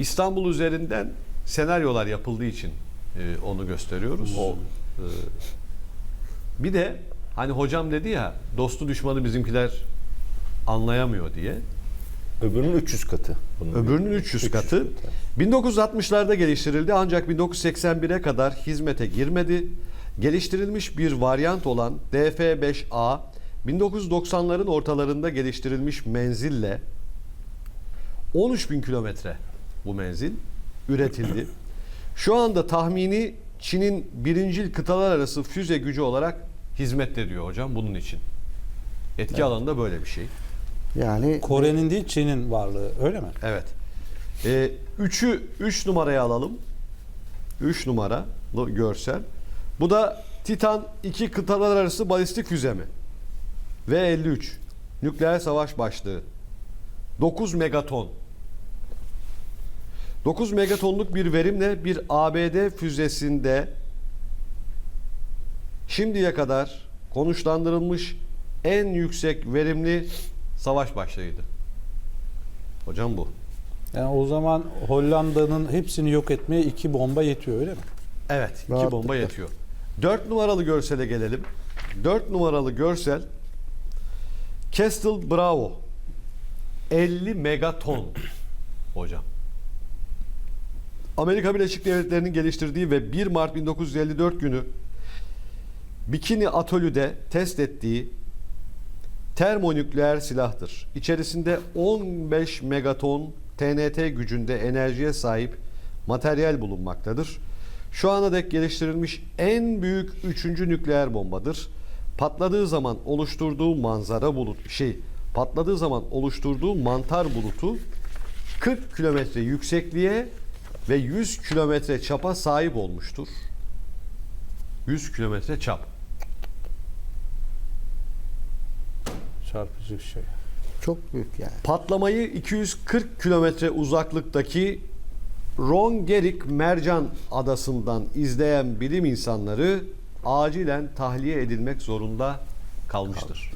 İstanbul üzerinden senaryolar yapıldığı için e, onu gösteriyoruz. O E, bir de hani hocam dedi ya dostu düşmanı bizimkiler anlayamıyor diye. öbürünün 300 katı. Bunun Öbürünün 300 katı. 1960'larda geliştirildi ancak 1981'e kadar hizmete girmedi. Geliştirilmiş bir varyant olan DF5A 1990'ların ortalarında geliştirilmiş menzille 13 bin kilometre bu menzil üretildi. Şu anda tahmini Çin'in birincil kıtalar arası füze gücü olarak hizmette diyor hocam bunun için. Etki alanında böyle bir şey. Yani Kore'nin değil Çin'in varlığı öyle mi? Evet. Ee, üçü 3 numaraya alalım. 3 numara görsel. Bu da Titan 2 kıtalar arası balistik füze mi? V-53 nükleer savaş başlığı. 9 megaton. 9 megatonluk bir verimle bir ABD füzesinde şimdiye kadar konuşlandırılmış en yüksek verimli savaş başlığıydı. Hocam bu. Yani o zaman Hollanda'nın hepsini yok etmeye iki bomba yetiyor öyle mi? Evet, iki Rahatlıkla. bomba yetiyor. 4 numaralı görsele gelelim. 4 numaralı görsel Castle Bravo 50 megaton hocam. Amerika Birleşik Devletleri'nin geliştirdiği ve 1 Mart 1954 günü Bikini Atölü'de test ettiği termonükleer silahtır. İçerisinde 15 megaton TNT gücünde enerjiye sahip materyal bulunmaktadır. Şu ana dek geliştirilmiş en büyük üçüncü nükleer bombadır. Patladığı zaman oluşturduğu manzara bulut şey patladığı zaman oluşturduğu mantar bulutu 40 kilometre yüksekliğe ve 100 kilometre çapa sahip olmuştur. 100 kilometre çap. Çarpıcı bir şey. çok büyük yani. Patlamayı 240 kilometre uzaklıktaki Rongerik Mercan adasından izleyen bilim insanları acilen tahliye edilmek zorunda kalmıştır.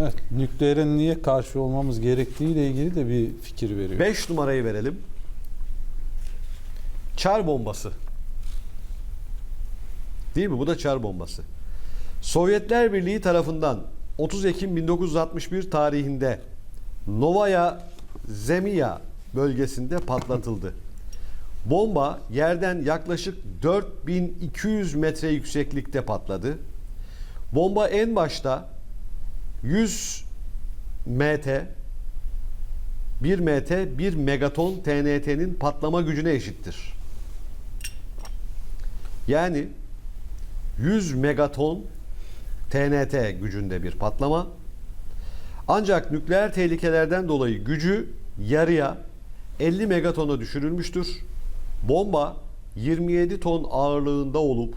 Evet, nükleere niye karşı olmamız gerektiği ile ilgili de bir fikir veriyor. 5 numarayı verelim. Çar bombası. Değil mi? Bu da çar bombası. Sovyetler Birliği tarafından 30 Ekim 1961 tarihinde Novaya Zemlya bölgesinde patlatıldı. Bomba yerden yaklaşık 4200 metre yükseklikte patladı. Bomba en başta 100 MT 1 MT 1 megaton TNT'nin patlama gücüne eşittir. Yani 100 megaton TNT gücünde bir patlama. Ancak nükleer tehlikelerden dolayı gücü yarıya 50 megatona düşürülmüştür. Bomba 27 ton ağırlığında olup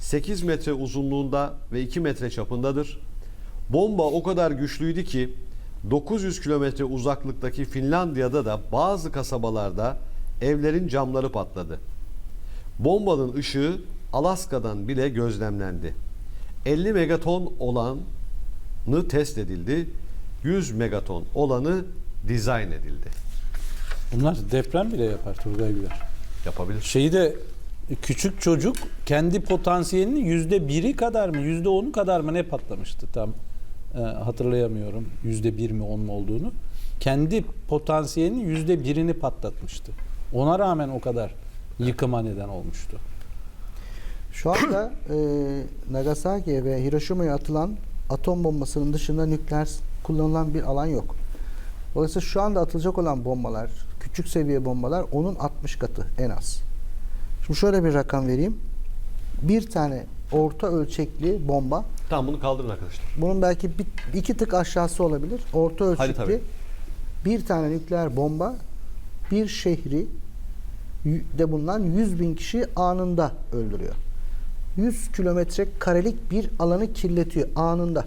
8 metre uzunluğunda ve 2 metre çapındadır. Bomba o kadar güçlüydü ki 900 kilometre uzaklıktaki Finlandiya'da da bazı kasabalarda evlerin camları patladı. Bombanın ışığı Alaska'dan bile gözlemlendi. 50 megaton olanı test edildi. 100 megaton olanı dizayn edildi. Bunlar deprem bile yapar Turgay Güler. Yapabilir. Şeyi de küçük çocuk kendi potansiyelinin yüzde biri kadar mı yüzde onu kadar mı ne patlamıştı tam e, hatırlayamıyorum yüzde bir mi on mu olduğunu kendi potansiyelinin yüzde birini patlatmıştı ona rağmen o kadar yıkıma neden olmuştu. Şu anda e, Nagasaki'ye ve Hiroşima'ya atılan atom bombasının dışında nükleer kullanılan bir alan yok. Dolayısıyla şu anda atılacak olan bombalar, küçük seviye bombalar onun 60 katı en az. Şimdi şöyle bir rakam vereyim. Bir tane orta ölçekli bomba, Tamam bunu kaldırın arkadaşlar. bunun belki bir, iki tık aşağısı olabilir. Orta ölçekli bir tane nükleer bomba bir şehri de bulunan 100 bin kişi anında öldürüyor. 100 kilometre karelik bir alanı kirletiyor anında.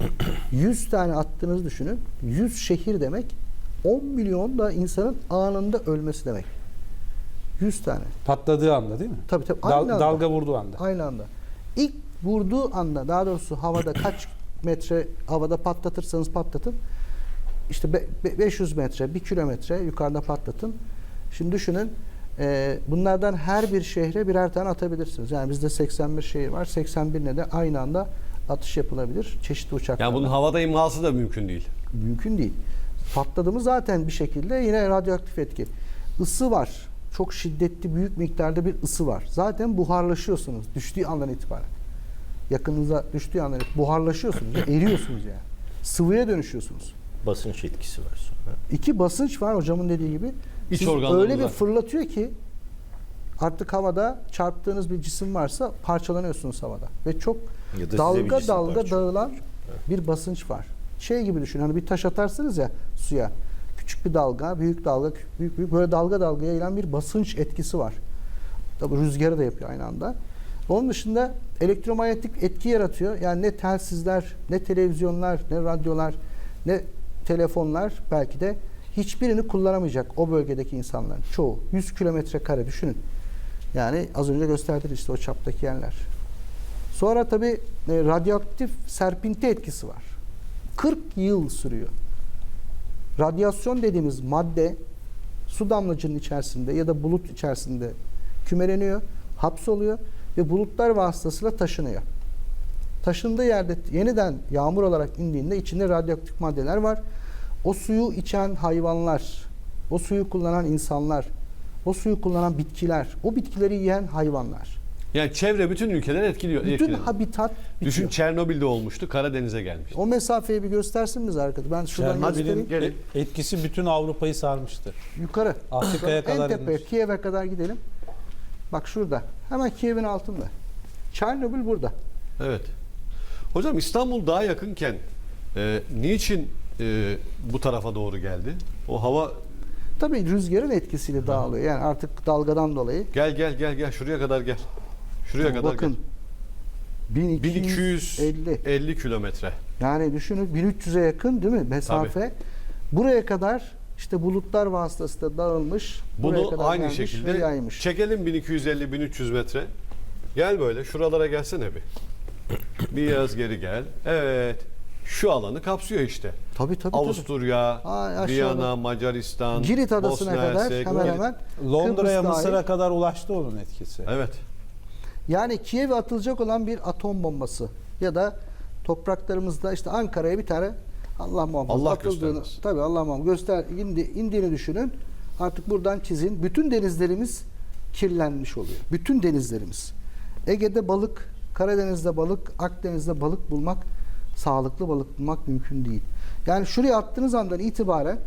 100 tane attığınızı düşünün. 100 şehir demek 10 milyon da insanın anında ölmesi demek. 100 tane. Patladığı anda değil mi? Tabii tabii. Dal- anda. dalga vurduğu anda. Aynı anda. İlk vurduğu anda daha doğrusu havada kaç metre havada patlatırsanız patlatın. İşte be- be- 500 metre, 1 kilometre yukarıda patlatın. Şimdi düşünün e, bunlardan her bir şehre birer tane atabilirsiniz. Yani bizde 81 şehir var. 81'ine de aynı anda atış yapılabilir. Çeşitli uçaklarla. Yani bunun havada imhası da mümkün değil. Mümkün değil. Patladı mı zaten bir şekilde yine radyoaktif etki. Isı var. Çok şiddetli büyük miktarda bir ısı var. Zaten buharlaşıyorsunuz düştüğü andan itibaren. Yakınınıza düştüğü andan itibaren buharlaşıyorsunuz. eriyorsunuz yani. Sıvıya dönüşüyorsunuz. Basınç etkisi var sonra. İki basınç var hocamın dediği gibi. İç Siz öyle bir fırlatıyor ki artık havada çarptığınız bir cisim varsa parçalanıyorsunuz havada. Ve çok Ya da dalga dalga dağılan bir basınç var. Şey gibi düşün hani bir taş atarsınız ya suya. Küçük bir dalga, büyük dalga, büyük büyük böyle dalga dalga yayılan bir basınç etkisi var. Tabii rüzgarı da yapıyor aynı anda. Onun dışında elektromanyetik etki yaratıyor. Yani ne telsizler, ne televizyonlar, ne radyolar, ne telefonlar belki de hiçbirini kullanamayacak o bölgedeki insanların çoğu. 100 kilometre kare düşünün. Yani az önce gösterdim işte o çaptaki yerler. Sonra tabii e, radyoaktif serpinti etkisi var. 40 yıl sürüyor. Radyasyon dediğimiz madde su damlacının içerisinde ya da bulut içerisinde kümeleniyor, hapsoluyor ve bulutlar vasıtasıyla taşınıyor. Taşındığı yerde yeniden yağmur olarak indiğinde içinde radyoaktif maddeler var. O suyu içen hayvanlar, o suyu kullanan insanlar, o suyu kullanan bitkiler, o bitkileri yiyen hayvanlar. Yani çevre bütün ülkeler etkiliyor. Bütün etkileniyor. habitat bitiyor. Düşün Çernobil'de olmuştu. Karadeniz'e gelmiş. O mesafeyi bir göstersin bize arkadaş. Ben şuradan göstereyim. Çernobil'in Gelin. e- etkisi bütün Avrupa'yı sarmıştır. Yukarı. Afrika'ya kadar En tepeye, inmiş. Kiev'e kadar gidelim. Bak şurada. Hemen Kiev'in altında. Çernobil burada. Evet. Hocam İstanbul daha yakınken e, niçin e, bu tarafa doğru geldi? O hava Tabii rüzgarın etkisiyle dağılıyor. Yani artık dalgadan dolayı. gel gel gel gel şuraya kadar gel. Şuraya kadar Bakın. gel. 1250. 1250 kilometre. Yani düşünün 1300'e yakın değil mi mesafe? Buraya kadar işte bulutlar vasıtasıyla dağılmış. Bunu kadar aynı şekilde yaymış. çekelim 1250-1300 metre. Gel böyle şuralara gelsene bir. Biraz geri gel. Evet. Şu alanı kapsıyor işte. Tabii tabii. Avusturya, aşağıda. Viyana, Macaristan, Girit adasına Bosna kadar Hersek, hemen Girit. hemen Londra'ya, Kıbrıs Mısır'a kadar ulaştı onun etkisi. Evet. Yani Kiev'e atılacak olan bir atom bombası ya da topraklarımızda işte Ankara'ya bir tane Allah muhafaza Allah atıldığını göstermesin. tabii Allah muhafaza göster indi, indiğini düşünün. Artık buradan çizin. Bütün denizlerimiz kirlenmiş oluyor. Bütün denizlerimiz. Ege'de balık, Karadeniz'de balık, Akdeniz'de balık bulmak, sağlıklı balık bulmak mümkün değil. Yani şuraya attığınız andan itibaren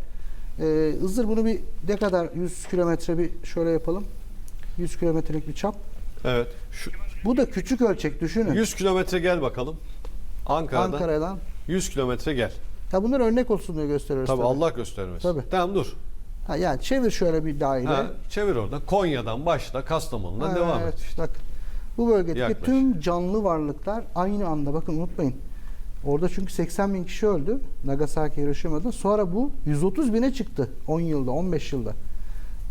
e, Iğdır bunu bir ne kadar 100 kilometre bir şöyle yapalım. 100 kilometrelik bir çap. Evet. Şu, Bu da küçük ölçek düşünün. 100 kilometre gel bakalım. Ankara'dan. Ankara'dan. 100 kilometre gel. Ya bunlar örnek olsun diye gösteriyoruz. Tabii tabii. Allah göstermesin. Tabii. Tamam dur. Ha, yani çevir şöyle bir daire. Ha, çevir oradan. Konya'dan başla Kastamonu'dan Ha, devam evet, et. Bak bu bölgedeki Yaklaş. tüm canlı varlıklar aynı anda bakın unutmayın. Orada çünkü 80 bin kişi öldü Nagasaki Hiroşima'da. Sonra bu 130 bine çıktı 10 yılda 15 yılda.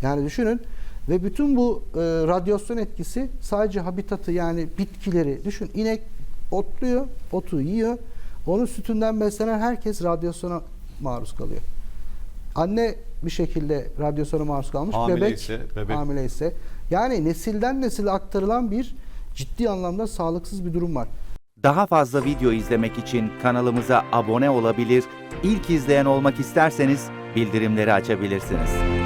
Yani düşünün ve bütün bu e, radyasyon etkisi sadece habitatı yani bitkileri düşün inek otluyor, otu yiyor. Onun sütünden beslenen herkes radyasyona maruz kalıyor. Anne bir şekilde radyasyona maruz kalmış. Hamile bebek, ise, bebek. hamile ise. Yani nesilden nesile aktarılan bir ciddi anlamda sağlıksız bir durum var. Daha fazla video izlemek için kanalımıza abone olabilir, ilk izleyen olmak isterseniz bildirimleri açabilirsiniz.